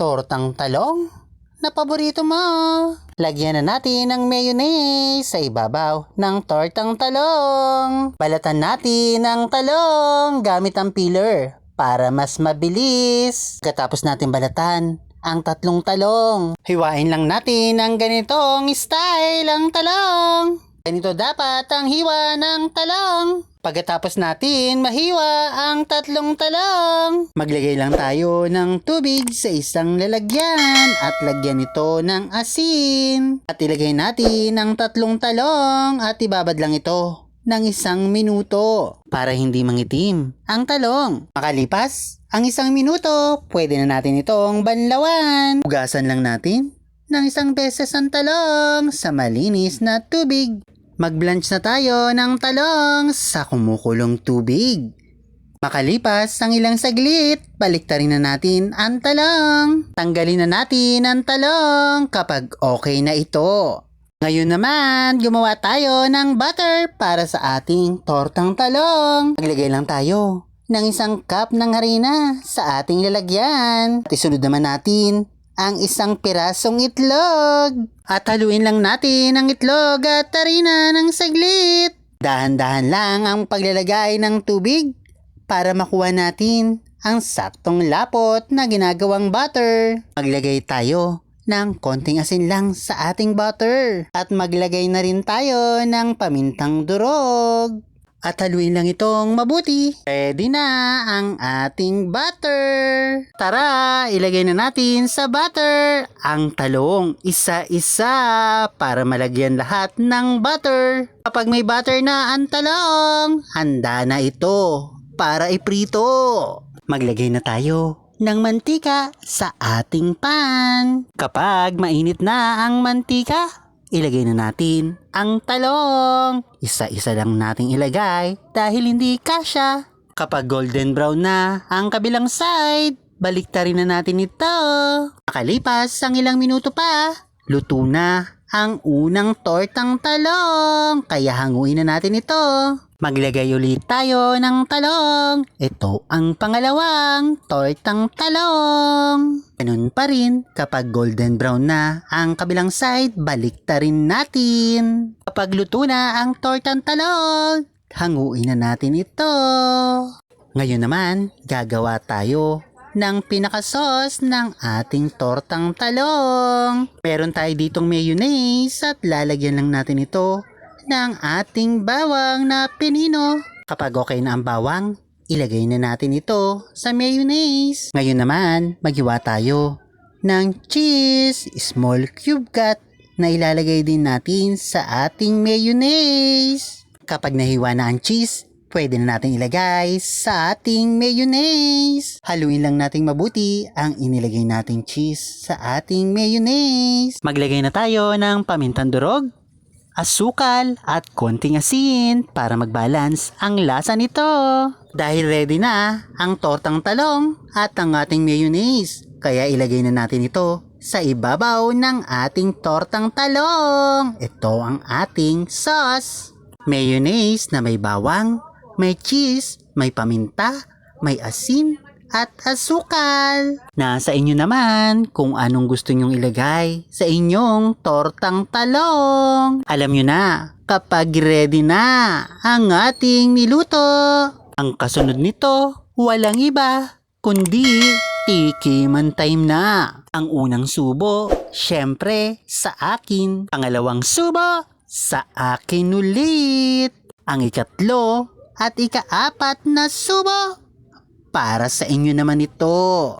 tortang talong na paborito mo. Lagyan na natin ng mayonnaise sa ibabaw ng tortang talong. Balatan natin ang talong gamit ang peeler para mas mabilis. Katapos natin balatan ang tatlong talong. Hiwain lang natin ang ganitong style ang talong. Ganito dapat ang hiwa ng talong. Pagkatapos natin mahiwa ang tatlong talong, maglagay lang tayo ng tubig sa isang lalagyan at lagyan ito ng asin. At ilagay natin ang tatlong talong at ibabad lang ito ng isang minuto para hindi mangitim ang talong. Makalipas ang isang minuto, pwede na natin itong banlawan. Hugasan lang natin ng isang beses ang talong sa malinis na tubig. Mag-blanch na tayo ng talong sa kumukulong tubig. Makalipas ang ilang saglit, baliktarin na natin ang talong. Tanggalin na natin ang talong kapag okay na ito. Ngayon naman, gumawa tayo ng butter para sa ating tortang talong. Maglagay lang tayo ng isang cup ng harina sa ating lalagyan. At isunod naman natin ang isang pirasong itlog. At haluin lang natin ang itlog at harina ng saglit. Dahan-dahan lang ang paglalagay ng tubig para makuha natin ang saktong lapot na ginagawang butter. Maglagay tayo ng konting asin lang sa ating butter. At maglagay na rin tayo ng pamintang durog. At haluin lang itong mabuti. Ready na ang ating butter. Tara, ilagay na natin sa butter ang talong isa-isa para malagyan lahat ng butter. Kapag may butter na ang talong, handa na ito para iprito. Maglagay na tayo ng mantika sa ating pan. Kapag mainit na ang mantika, ilagay na natin ang talong. Isa-isa lang nating ilagay dahil hindi kasya. Kapag golden brown na ang kabilang side, baliktarin na natin ito. Makalipas ang ilang minuto pa, luto na ang unang tortang talong. Kaya hanguin na natin ito. Maglagay ulit tayo ng talong. Ito ang pangalawang tortang talong. Ganun pa rin, kapag golden brown na ang kabilang side, baliktarin natin. Kapag luto na ang tortang talong, hanguin na natin ito. Ngayon naman, gagawa tayo ng pinakasos ng ating tortang talong. Meron tayo ditong mayonnaise at lalagyan lang natin ito ng ating bawang na pinino. Kapag okay na ang bawang, ilagay na natin ito sa mayonnaise. Ngayon naman, maghiwa tayo ng cheese, small cube cut na ilalagay din natin sa ating mayonnaise. Kapag nahiwa na ang cheese, pwede na natin ilagay sa ating mayonnaise. Haluin lang nating mabuti ang inilagay nating cheese sa ating mayonnaise. Maglagay na tayo ng pamintang durog, asukal at konting asin para mag-balance ang lasa nito. Dahil ready na ang tortang talong at ang ating mayonnaise, kaya ilagay na natin ito sa ibabaw ng ating tortang talong. Ito ang ating sauce. Mayonnaise na may bawang, may cheese, may paminta, may asin, at asukal. Nasa inyo naman kung anong gusto nyong ilagay sa inyong tortang talong. Alam nyo na, kapag ready na ang ating niluto, ang kasunod nito, walang iba, kundi tikiman time na. Ang unang subo, syempre, sa akin. Pangalawang subo, sa akin ulit. Ang ikatlo at ikaapat na subo, para sa inyo naman ito.